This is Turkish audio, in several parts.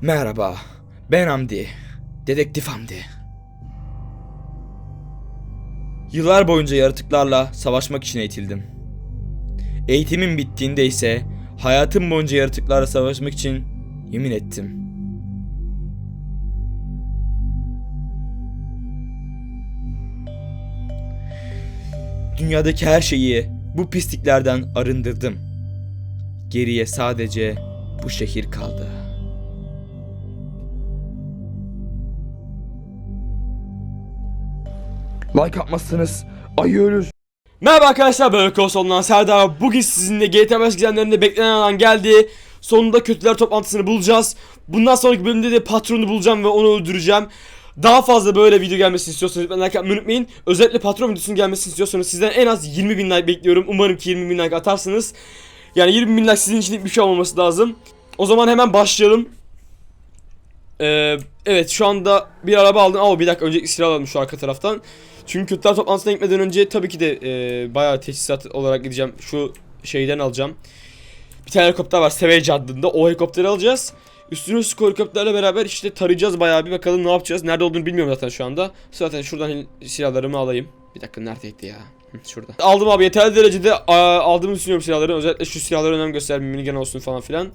Merhaba, ben Hamdi. Dedektif Hamdi. Yıllar boyunca yaratıklarla savaşmak için eğitildim. Eğitimin bittiğinde ise hayatım boyunca yaratıklarla savaşmak için yemin ettim. Dünyadaki her şeyi bu pisliklerden arındırdım. Geriye sadece bu şehir kaldı. Like atmazsanız ayı ölür. Merhaba arkadaşlar ben Konsol'dan Serdar. Bugün sizinle GTA 5 gizemlerinde beklenen an geldi. Sonunda kötüler toplantısını bulacağız. Bundan sonraki bölümde de patronu bulacağım ve onu öldüreceğim. Daha fazla böyle video gelmesini istiyorsanız lütfen like atmayı unutmayın. Özellikle patron videosunun gelmesini istiyorsanız sizden en az 20 bin like bekliyorum. Umarım ki 20 bin like atarsınız. Yani 20 bin like sizin için bir şey olmaması lazım. O zaman hemen başlayalım. Ee, evet şu anda bir araba aldım. Ama bir dakika öncelikle silah alalım şu arka taraftan. Çünkü kötüler toplantısına gitmeden önce tabii ki de e, bayağı teçhizat olarak gideceğim. Şu şeyden alacağım. Bir tane helikopter var Savage adında. O helikopteri alacağız. Üstüne üstlük o helikopterle beraber işte tarayacağız bayağı bir bakalım ne yapacağız. Nerede olduğunu bilmiyorum zaten şu anda. Zaten şuradan silahlarımı alayım. Bir dakika neredeydi ya? Şurada. Aldım abi yeterli derecede aldığımı düşünüyorum silahları. Özellikle şu silahlara önem göster minigun olsun falan filan.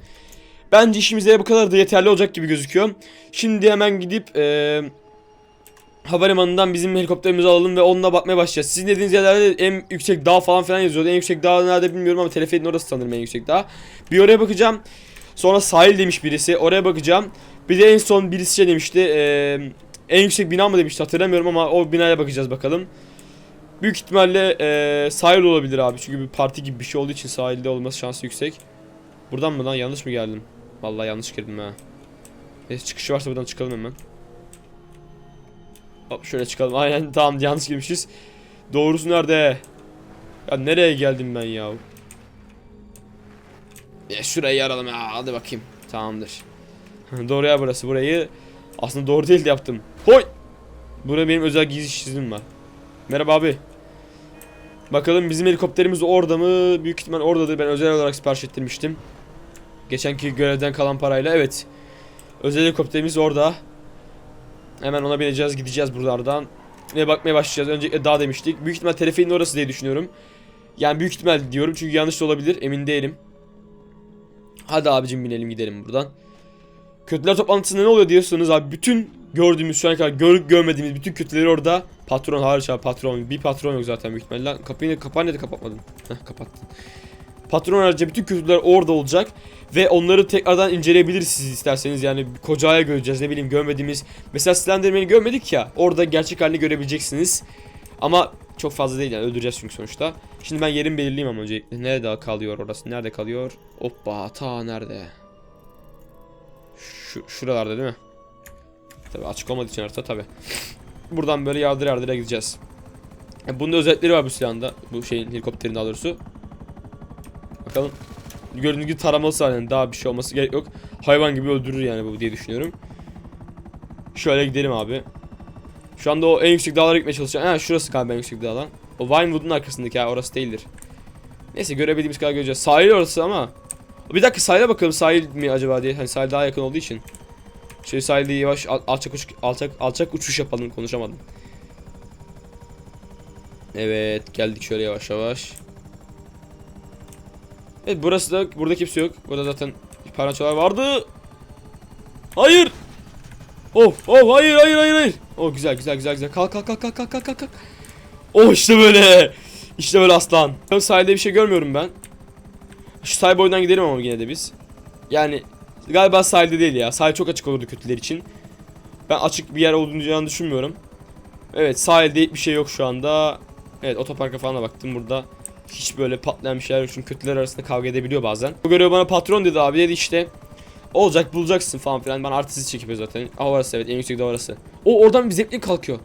Bence işimize bu kadar da yeterli olacak gibi gözüküyor. Şimdi hemen gidip e, havalimanından bizim helikopterimizi alalım ve onunla bakmaya başlayacağız. Sizin dediğiniz yerlerde en yüksek dağ falan filan yazıyordu. En yüksek dağ nerede bilmiyorum ama teleferin orası sanırım en yüksek dağ. Bir oraya bakacağım. Sonra sahil demiş birisi. Oraya bakacağım. Bir de en son birisi şey demişti. eee, en yüksek bina mı demişti hatırlamıyorum ama o binaya bakacağız bakalım. Büyük ihtimalle eee, sahil olabilir abi. Çünkü bir parti gibi bir şey olduğu için sahilde olması şansı yüksek. Buradan mı lan yanlış mı geldim? Vallahi yanlış girdim ha. Neyse çıkışı varsa buradan çıkalım hemen. Hop şöyle çıkalım. Aynen tamam yanlış girmişiz. Doğrusu nerede? Ya nereye geldim ben ya? Ya şurayı yaralım ya. Hadi bakayım. Tamamdır. doğru ya burası. Burayı aslında doğru değil de yaptım. Hoy! Burada benim özel gizli çizimim var. Merhaba abi. Bakalım bizim helikopterimiz orada mı? Büyük ihtimal oradadır. Ben özel olarak sipariş ettirmiştim. Geçenki görevden kalan parayla. Evet. Özel helikopterimiz orada. Hemen ona bineceğiz gideceğiz buralardan. Ve bakmaya başlayacağız. Öncelikle dağ demiştik. Büyük ihtimal teleferin orası diye düşünüyorum. Yani büyük ihtimal diyorum çünkü yanlış da olabilir. Emin değilim. Hadi abicim binelim gidelim buradan. Kötüler toplantısında ne oluyor diyorsanız abi bütün gördüğümüz şu ana kadar görüp görmediğimiz bütün kötüleri orada patron hariç abi patron bir patron yok zaten büyük ihtimalle kapıyı kapağını neden kapatmadın Heh kapattın Patron harici bütün kötüler orada olacak ve onları tekrardan inceleyebiliriz siz isterseniz. Yani kocaya göreceğiz ne bileyim görmediğimiz. Mesela Slenderman'i görmedik ya orada gerçek halini görebileceksiniz. Ama çok fazla değil yani öldüreceğiz çünkü sonuçta. Şimdi ben yerimi belirleyeyim ama öncelikle nerede kalıyor orası nerede kalıyor? Hoppa ta nerede? Şu, şuralarda değil mi? Tabi açık olmadığı için harita tabi buradan böyle yardıra yardıra gideceğiz. Yani bunun da özellikleri var bu silahın da bu şeyin helikopterin daha Bakalım. Gördüğünüz gibi taraması var yani daha bir şey olması gerek yok. Hayvan gibi öldürür yani bu diye düşünüyorum. Şöyle gidelim abi. Şu anda o en yüksek dağlara gitmeye çalışacağım. Ha şurası galiba en yüksek dağdan. O Vinewood'un arkasındaki ha orası değildir. Neyse görebildiğimiz kadar göreceğiz. Sahil orası ama. Bir dakika sahile bakalım sahil mi acaba diye. Hani sahil daha yakın olduğu için. Şöyle sahilde yavaş al- alçak uç alçak alçak uçuş yapalım konuşamadım. Evet geldik şöyle yavaş yavaş. Evet burası da burada kimse yok. Burada zaten parançalar vardı. Hayır. Of of hayır hayır hayır hayır. Oh güzel güzel güzel güzel. Kalk kalk kalk kalk kalk kalk kalk. Oh işte böyle. İşte böyle aslan. Ben sahilde bir şey görmüyorum ben. Şu sahil boyundan gidelim ama yine de biz. Yani galiba sahilde değil ya. Sahil çok açık olurdu kötüler için. Ben açık bir yer olduğunu düşünmüyorum. Evet sahilde hiçbir şey yok şu anda. Evet otoparka falan da baktım burada. Hiç böyle patlayan bir şeyler yok çünkü kötüler arasında kavga edebiliyor bazen. Bu görev bana patron dedi abi dedi işte. Olacak bulacaksın falan filan. Ben artist çekiyor zaten. Ah orası evet en yüksek de orası. O oradan bir zeplik kalkıyor.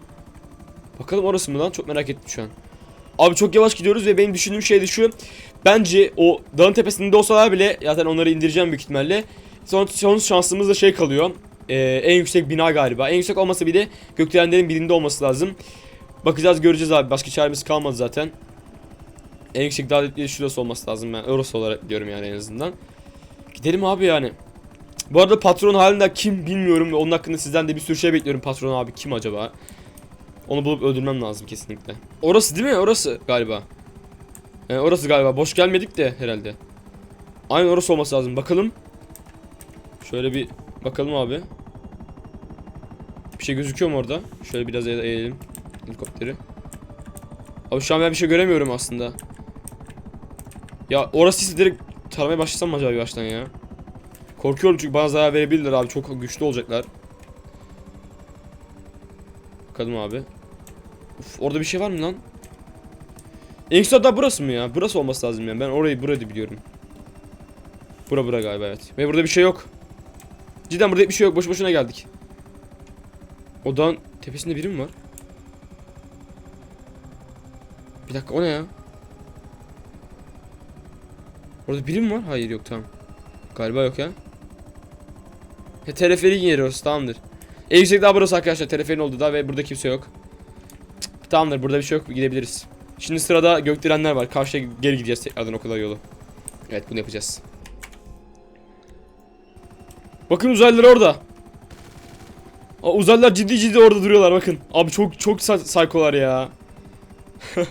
Bakalım orası mı lan? Çok merak ettim şu an. Abi çok yavaş gidiyoruz ve benim düşündüğüm şey de şu. Bence o dağın tepesinde olsalar bile zaten onları indireceğim büyük ihtimalle. Son, son şansımız da şey kalıyor. Ee, en yüksek bina galiba. En yüksek olmasa bile gökdelenlerin birinde olması lazım. Bakacağız göreceğiz abi. Başka çaremiz kalmadı zaten. En yüksek dediği şurası olması lazım ben. Orası olarak diyorum yani en azından. Gidelim abi yani. Bu arada patron halinde kim bilmiyorum ve onun hakkında sizden de bir sürü şey bekliyorum patron abi kim acaba? Onu bulup öldürmem lazım kesinlikle. Orası değil mi? Orası galiba. Yani orası galiba. Boş gelmedik de herhalde. Aynen orası olması lazım. Bakalım. Şöyle bir bakalım abi. Bir şey gözüküyor mu orada? Şöyle biraz eğ- eğelim helikopteri. Abi şu an ben bir şey göremiyorum aslında. Ya orası ise direkt taramaya başlasam mı acaba baştan ya? Korkuyorum çünkü bana zarar verebilirler abi. Çok güçlü olacaklar. Bakalım abi. Uf, orada bir şey var mı lan? En güzel hatta burası mı ya? Burası olması lazım yani. Ben orayı burayı da biliyorum. Bura bura galiba evet. Ve burada bir şey yok. Cidden burada bir şey yok. Boş boşuna geldik. O dağın tepesinde biri mi var? Bir dakika o ne ya? Orada biri mi var? Hayır yok tamam. Galiba yok ya. He teleferik yeri orası tamamdır. En yüksek dağ burası arkadaşlar. Teleferin olduğu dağ ve burada kimse yok. Cık, tamamdır burada bir şey yok gidebiliriz. Şimdi sırada gökdelenler var. Karşıya geri gideceğiz tekrardan o kadar yolu. Evet bunu yapacağız. Bakın uzaylılar orada. Aa, uzaylılar ciddi ciddi orada duruyorlar bakın. Abi çok çok sa- saykolar ya.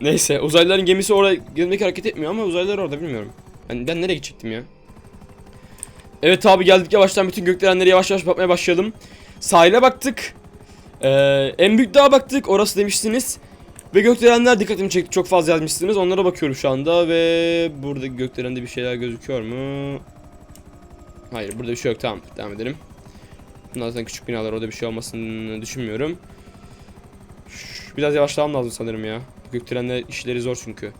Neyse uzaylıların gemisi oraya gelmek hareket etmiyor ama uzaylılar orada bilmiyorum. Ben, ben nereye gidecektim ya? Evet abi geldik yavaştan bütün gökdelenlere yavaş yavaş bakmaya başlayalım. Sahile baktık. Ee, en büyük dağa baktık orası demiştiniz. Ve gökdelenler dikkatimi çekti çok fazla yazmışsınız onlara bakıyorum şu anda ve burada gökdelende bir şeyler gözüküyor mu? Hayır burada bir şey yok tamam devam edelim. Bunlar zaten küçük binalar orada bir şey olmasını düşünmüyorum. Biraz yavaşlamam lazım sanırım ya. Gökdelenler işleri zor çünkü.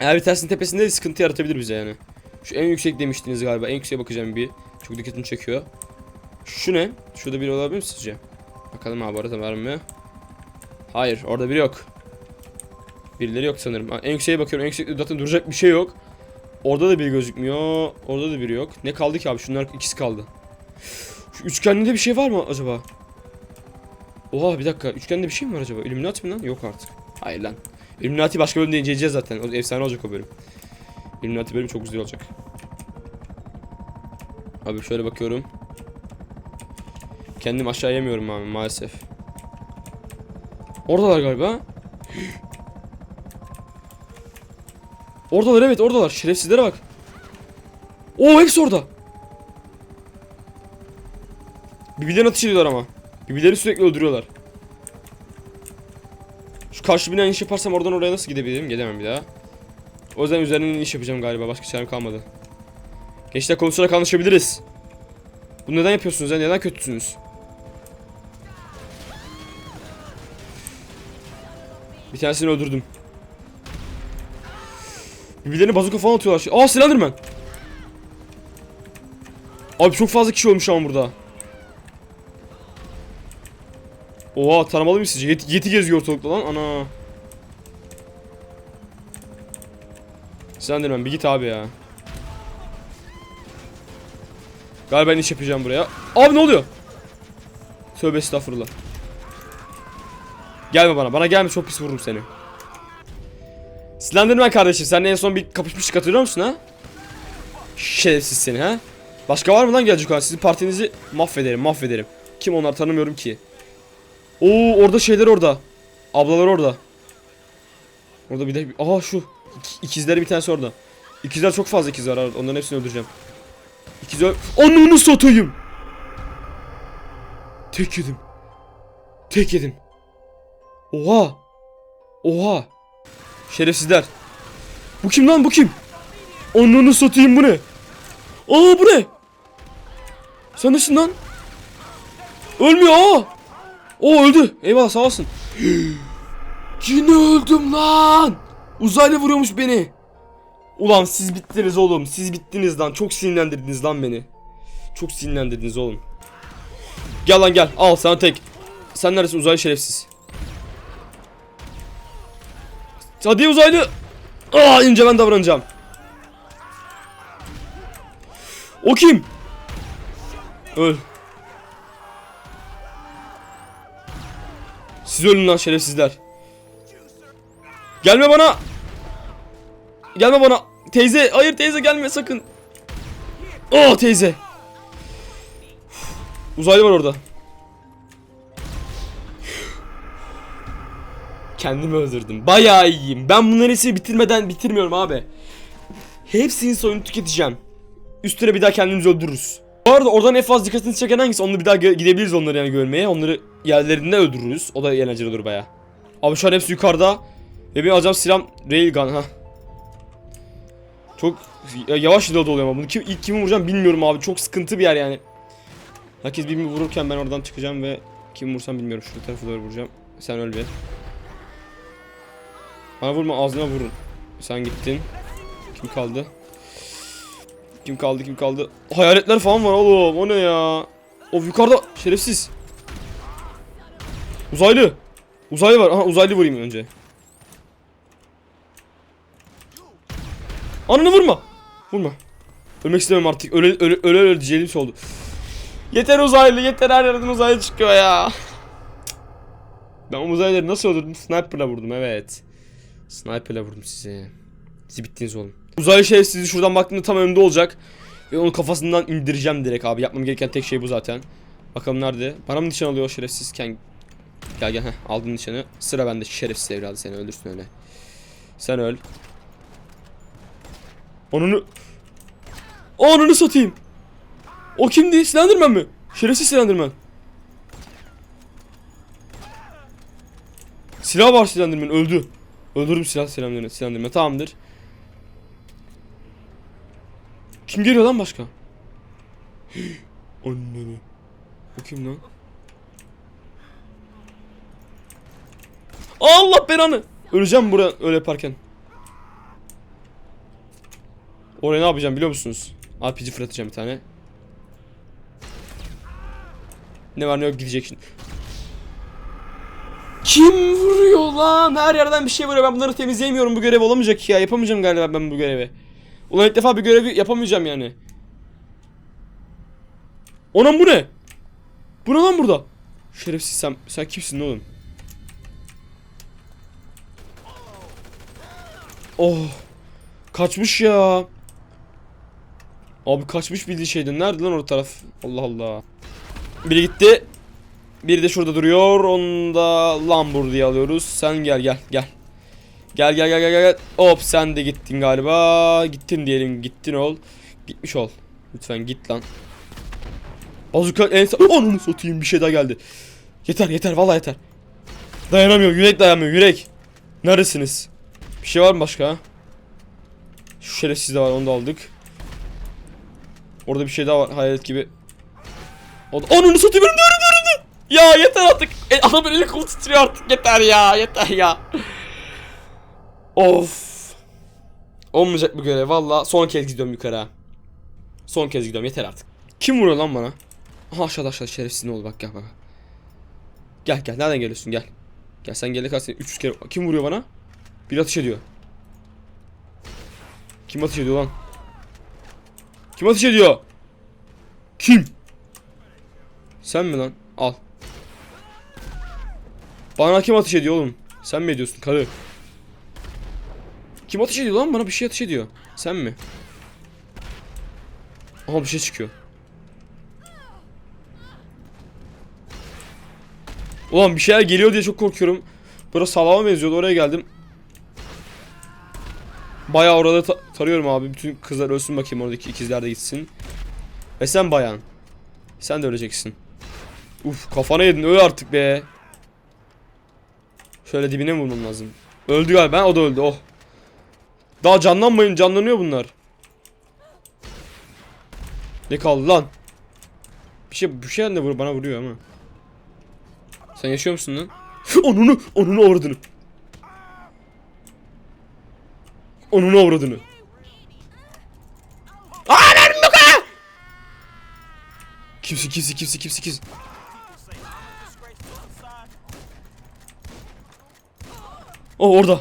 Eğer bir tersin tepesinde sıkıntı yaratabilir bize yani. Şu en yüksek demiştiniz galiba. En yükseğe bakacağım bir. Çok dikkatimi çekiyor. Şu ne? Şurada biri olabilir mi sizce? Bakalım abi orada var mı? Hayır orada biri yok. Birileri yok sanırım. En yükseğe bakıyorum. En yüksekte zaten duracak bir şey yok. Orada da biri gözükmüyor. Orada da biri yok. Ne kaldı ki abi? Şunlar ikisi kaldı. Şu üçgende bir şey var mı acaba? Oha bir dakika. Üçgende bir şey mi var acaba? Illuminati mi lan? Yok artık. Hayır lan. Illuminati başka bölümde inceleyeceğiz zaten. O efsane olacak o bölüm. Illuminati bölümü çok güzel olacak. Abi şöyle bakıyorum. Kendim aşağı yemiyorum abi maalesef. Oradalar galiba. Oradalar evet oradalar. Şerefsizlere bak. Oo hepsi orada. Birbirlerine atış ediyorlar ama. Birbirlerini sürekli öldürüyorlar. Şu karşı binaya iniş yaparsam oradan oraya nasıl gidebilirim? Gelemem bir daha. O yüzden üzerinden iniş yapacağım galiba. Başka çarem kalmadı. Gençler konuşarak anlaşabiliriz. Bunu neden yapıyorsunuz ya? Neden kötüsünüz? Bir tanesini öldürdüm. Birbirlerine bazuka falan atıyorlar. Aa Slenderman. Abi çok fazla kişi olmuş ama burada. Oha tanımalı mı sizce? Yeti, yeti geziyor ortalıkta lan ana. Slenderman bir git abi ya. Galiba ben iş yapacağım buraya. Abi ne oluyor? Tövbe estağfurullah. Gelme bana. Bana gelme çok pis vururum seni. Slenderman kardeşim sen en son bir kapışmıştık hatırlıyor musun ha? Şerefsiz seni ha? Başka var mı lan gelecek olan? Sizin partinizi mahvederim mahvederim. Kim onlar tanımıyorum ki. Oo orada şeyler orada. Ablalar orada. Orada bir de aha şu İki, ikizleri bir tanesi orada. İkizler çok fazla ikiz var. Onların hepsini öldüreceğim. İkiz öl... Ananı satayım. Tek yedim. Tek yedim. Oha. Oha. Şerefsizler. Bu kim lan bu kim? Ananı satayım bu ne? Aa bu ne? Sen nesin lan? Ölmüyor aa. O öldü. Eyvallah sağ olsun. Yine öldüm lan. Uzaylı vuruyormuş beni. Ulan siz bittiniz oğlum. Siz bittiniz lan. Çok sinirlendirdiniz lan beni. Çok sinirlendirdiniz oğlum. Gel lan gel. Al sana tek. Sen neredesin uzaylı şerefsiz? Hadi uzaylı. Aa ince ben davranacağım. O kim? Öl. Siz ölün lan şerefsizler. Gelme bana. Gelme bana. Teyze, hayır teyze gelme sakın. Oh teyze. Uzaylı var orada. Kendimi öldürdüm. Bayağı iyiyim. Ben bunların hepsini bitirmeden bitirmiyorum abi. Hepsinin soyunu tüketeceğim. Üstüne bir daha kendimizi öldürürüz. Arada oradan en fazla dikkatini çeken hangisi? Onu bir daha gidebiliriz onları yani görmeye. Onları yerlerinde öldürürüz. O da eğlenceli olur baya. Abi şu an hepsi yukarıda. Ve benim alacağım silahım Railgun ha. Çok ya- yavaş reload oluyor ama bunu kim, ilk kimi vuracağım bilmiyorum abi. Çok sıkıntı bir yer yani. Herkes birbirini vururken ben oradan çıkacağım ve kimi vursam bilmiyorum. Şu tarafa doğru vuracağım. Sen öl bir. Bana vurma ağzına vurun. Sen gittin. Kim kaldı? Kim kaldı kim kaldı? Hayaletler falan var oğlum o ne ya? Of yukarıda şerefsiz. Uzaylı. Uzaylı var. Aha uzaylı vurayım önce. Ananı vurma. Vurma. Ölmek istemem artık. Öyle öyle öyle öyle diyeceğim şey oldu. Yeter uzaylı yeter her yerden uzaylı çıkıyor ya. Ben o uzaylıları nasıl öldürdüm? Sniper'la vurdum evet. Sniper'la vurdum sizi. Siz bittiniz oğlum. Uzaylı şey sizi şuradan baktığımda tam önümde olacak. Ve onu kafasından indireceğim direkt abi. Yapmam gereken tek şey bu zaten. Bakalım nerede? Bana mı nişan alıyor şerefsizken? Gel gel heh aldım nişanı. Sıra bende şerefsiz evladı seni öldürsün öyle. Sen öl. Onunu... Onunu satayım. O kimdi? Slenderman mi? Şerefsiz Slenderman. Silah var Slenderman öldü. Öldürdüm silah Slenderman. Slenderman tamamdır. Kim geliyor lan başka? Anneni. Bu kim lan? Allah belanı. Öleceğim buraya öyle yaparken. Oraya ne yapacağım biliyor musunuz? RPG fırlatacağım bir tane. Ne var ne yok gidecek şimdi. Kim vuruyor lan? Her yerden bir şey vuruyor. Ben bunları temizleyemiyorum. Bu görev olamayacak ya. Yapamayacağım galiba ben bu görevi. Ulan ilk defa bir görevi yapamayacağım yani. Onam bu ne? Bu ne lan burada? Şerefsiz sen, sen kimsin oğlum? Oh. Kaçmış ya. Abi kaçmış bildiği şeyden. Nerede lan o taraf? Allah Allah. Biri gitti. Biri de şurada duruyor. Onu da Lambur diye alıyoruz. Sen gel gel gel. Gel gel gel gel gel. Hop sen de gittin galiba. Gittin diyelim. Gittin ol. Gitmiş ol. Lütfen git lan. Bazuka en sa- Ananı satayım bir şey daha geldi. Yeter yeter vallahi yeter. Dayanamıyor yürek dayanmıyor yürek. Neredesiniz? Bir şey var mı başka? Şu şerefsiz de var onu da aldık. Orada bir şey daha var hayalet gibi. O da... Ananı satayım. Ya yeter artık. E, adamın eli kolu titriyor artık yeter ya yeter ya. Of. Olmayacak bu görev valla. Son kez gidiyorum yukarı. Son kez gidiyorum yeter artık. Kim vuruyor lan bana? Aha aşağıda aşağıda şerefsiz ne oldu bak gel bak. Gel gel nereden geliyorsun gel. Gel sen gel kalsın 300 kere. Kim vuruyor bana? Bir ateş ediyor. Kim ateş ediyor lan? Kim ateş ediyor? Kim? Sen mi lan? Al. Bana kim ateş ediyor oğlum? Sen mi ediyorsun karı? Kim ateş ediyor lan? Bana bir şey ateş ediyor. Sen mi? Aha bir şey çıkıyor. Ulan bir şeyler geliyor diye çok korkuyorum. Burası salama benziyordu oraya geldim. Bayağı orada ta- tarıyorum abi. Bütün kızlar ölsün bakayım oradaki ikizler de gitsin. Ve sen bayan. Sen de öleceksin. Uf kafana yedin öl artık be. Şöyle dibine vurmam lazım? Öldü galiba o da öldü oh. Daha canlanmayın canlanıyor bunlar. Ne kaldı lan? Bir şey bir şey de vur bana vuruyor ama. Sen yaşıyor musun lan? onunu onunu avradını. Onunu avradını. Anam yok ha! Kimsin kimsin kimsin kimsin kimsin? Oh orada.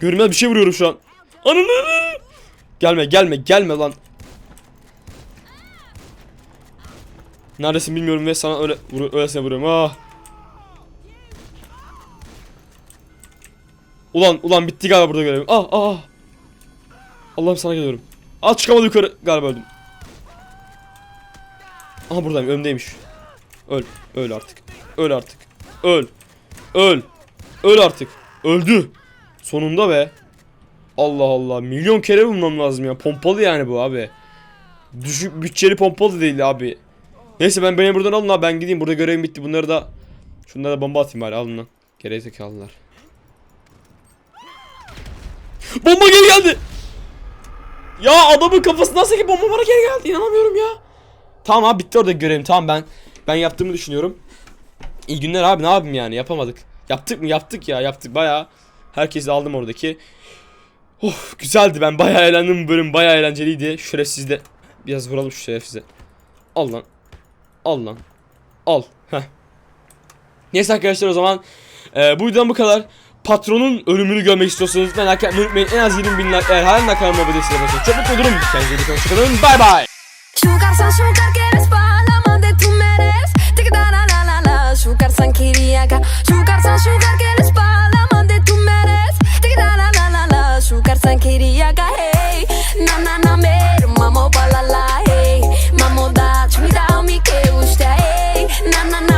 Görünmez bir şey vuruyorum şu an. Ananı. Gelme gelme gelme lan. Neredesin bilmiyorum ve sana öyle vur öylesine vuruyorum. Ah. Ulan ulan bitti galiba burada görevim. Ah ah. ah. Allah'ım sana geliyorum. Ah çıkamadım yukarı galiba öldüm. Aha buradayım önümdeymiş. Öl. Öl artık. Öl artık. Öl. Öl. Öl artık. Öldü. Sonunda be. Allah Allah. Milyon kere bulmam lazım ya. Pompalı yani bu abi. Düşük bütçeli pompalı değil abi. Neyse ben beni buradan alın abi ben gideyim. Burada görevim bitti. Bunları da şunlara da bomba atayım bari alın lan. Gerizekalılar. Bomba geri geldi. Ya adamın kafasından ki bomba bana geri geldi. İnanamıyorum ya. Tamam abi bitti orada görevim. Tamam ben ben yaptığımı düşünüyorum. İyi günler abi ne yapayım yani yapamadık. Yaptık mı? Yaptık ya yaptık baya. Herkesi aldım oradaki. Of güzeldi ben bayağı eğlendim bu bölüm bayağı eğlenceliydi. Şerefsizde biraz vuralım şu şerefsize. Al lan. Al lan. Al. Heh. Neyse arkadaşlar o zaman e, bu videodan bu kadar. Patronun ölümünü görmek istiyorsanız lütfen like atmayı unutmayın. En az 20 bin like eğer halen de kanalıma abone değilseniz çok mutlu olurum. Kendinize iyi bakın. Hoşçakalın. Bay bay. Sugar sanki viaca, sugar san sugar que les pasa. Sugar sankiria ga hey Na na na mer mamo balala hey. Mamo da chumida mi ke usta hey. Na na na